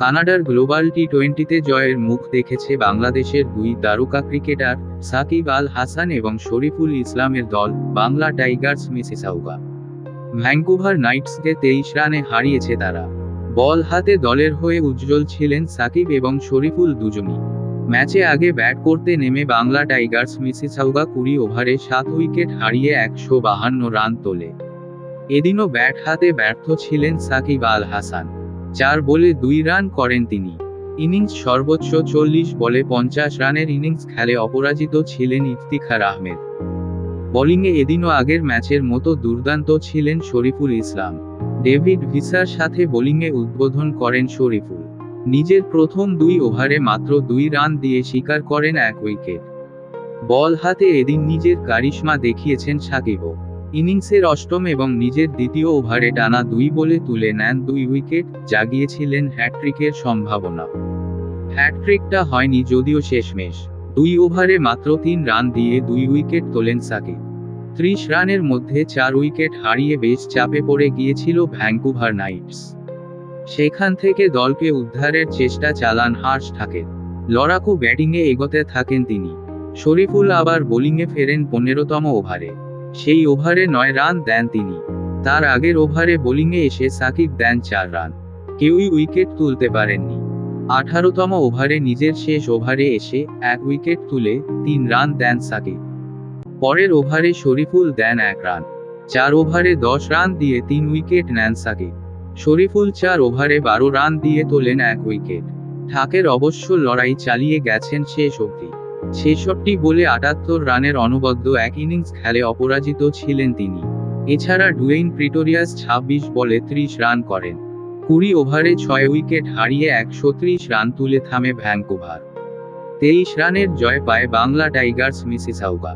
কানাডার গ্লোবাল টি টোয়েন্টিতে জয়ের মুখ দেখেছে বাংলাদেশের দুই তারকা ক্রিকেটার সাকিব আল হাসান এবং শরীফুল ইসলামের দল বাংলা টাইগার্স মিসিসাউগা ভ্যাঙ্কুভার নাইটসকে তেইশ রানে হারিয়েছে তারা। বল হাতে দলের হয়ে উজ্জ্বল ছিলেন সাকিব এবং শরীফুল দুজনই। ম্যাচে আগে ব্যাট করতে নেমে বাংলা টাইগার্স মিসিসাউগা কুড়ি ওভারে সাত উইকেট হারিয়ে একশো বাহান্ন রান তোলে। এদিনও ব্যাট হাতে ব্যর্থ ছিলেন সাকিব আল হাসান। চার বলে দুই রান করেন তিনি। ইনিংস সর্বোচ্চ চল্লিশ বলে পঞ্চাশ রানের ইনিংস খেলে অপরাজিত ছিলেন ইফতিখার আহমেদ। বোলিংয়ে এদিনও আগের ম্যাচের মতো দুর্দান্ত ছিলেন শরীফুল ইসলাম। ডেভিড ভিসার সাথে বোলিংয়ে উদ্বোধন করেন শরীফুল। নিজের প্রথম দুই ওভারে মাত্র দুই রান দিয়ে স্বীকার করেন এক উইকেট। বল হাতে এদিন নিজের কারিশমা দেখিয়েছেন সাকিবও। ইনিংসের অষ্টম এবং নিজের দ্বিতীয় ওভারে টানা দুই বলে তুলে নেন দুই উইকেট, জাগিয়েছিলেন হ্যাট্রিকের সম্ভাবনা। হ্যাট্রিকটা হয়নি যদিও শেষমেশ। দুই ওভারে মাত্র তিন রান দিয়ে দুই উইকেট তোলেন সাকিব। ত্রিশ রানের মধ্যে চার উইকেট হারিয়ে বেশ চাপে পড়ে গিয়েছিল ভ্যাঙ্কুভার নাইটস। সেখান থেকে দলকে উদ্ধারের চেষ্টা চালান হার্স থাকে লড়াকু ব্যাটিংয়ে এগোতে থাকেন তিনি। শরীফুল আবার বোলিংয়ে ফেরেন পনেরোতম ওভারে। সেই ওভারে নয় রান দেন তিনি। তার আগের ওভারে বোলিংয়ে এসে সাকিব দেন চার রান। কেউই উইকেট তুলতে পারেননি। আঠারোতম ওভারে নিজের শেষ ওভারে এসে এক উইকেট তুলে তিন রান দেন সাকিব। পরের ওভারে শরীফুল দেন এক রান। চার ওভারে দশ রান দিয়ে তিন উইকেট নেন সাকিব। শরীফুল চার ওভারে বারো রান দিয়ে তোলেন এক উইকেট। ঠাকের অবশ্য লড়াই চালিয়ে গেছেন শেষ অবধি। ছেষট্টি বলে আটাত্তর রানের অনবদ্য এক ইনিংস খেলে অপরাজিত ছিলেন তিনি। এছাড়া ডুয়েইন প্রিটোরিয়াস ২৬ বলে ৩০ রান করেন। কুড়ি ওভারে ছয় উইকেট হারিয়ে একশো ত্রিশ রান তুলে থামে ভ্যাঙ্কুভার। তেইশ রানের জয় পায় বাংলা টাইগার্স মিসিসাউগা